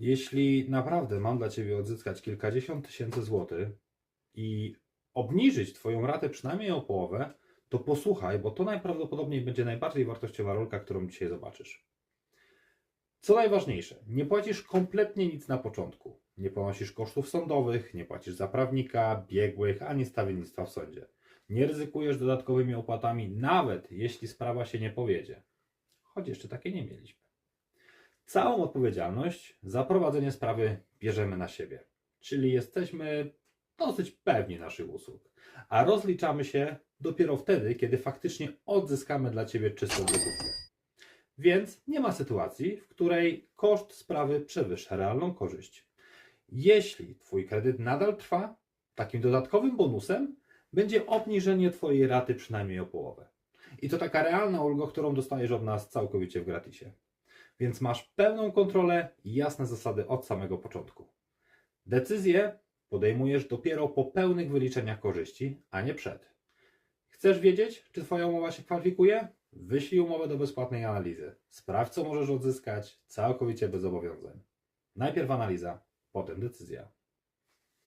Jeśli naprawdę mam dla Ciebie odzyskać kilkadziesiąt tysięcy złotych i obniżyć Twoją ratę przynajmniej o połowę, to posłuchaj, bo to najprawdopodobniej będzie najbardziej wartościowa rolka, którą dzisiaj zobaczysz. Co najważniejsze, nie płacisz kompletnie nic na początku. Nie ponosisz kosztów sądowych, nie płacisz za prawnika, biegłych, ani stawiennictwa w sądzie. Nie ryzykujesz dodatkowymi opłatami, nawet jeśli sprawa się nie powiedzie. Choć jeszcze takiej nie mieliśmy. Całą odpowiedzialność za prowadzenie sprawy bierzemy na siebie. Czyli jesteśmy dosyć pewni naszych usług. A rozliczamy się dopiero wtedy, kiedy faktycznie odzyskamy dla Ciebie czystą gotówkę. Więc nie ma sytuacji, w której koszt sprawy przewyższa realną korzyść. Jeśli Twój kredyt nadal trwa, takim dodatkowym bonusem będzie obniżenie Twojej raty przynajmniej o połowę. I to taka realna ulga, którą dostajesz od nas całkowicie w gratisie. Więc masz pełną kontrolę i jasne zasady od samego początku. Decyzję podejmujesz dopiero po pełnych wyliczeniach korzyści, a nie przed. Chcesz wiedzieć, czy Twoja umowa się kwalifikuje? Wyślij umowę do bezpłatnej analizy. Sprawdź, co możesz odzyskać całkowicie bez zobowiązań. Najpierw analiza, potem decyzja.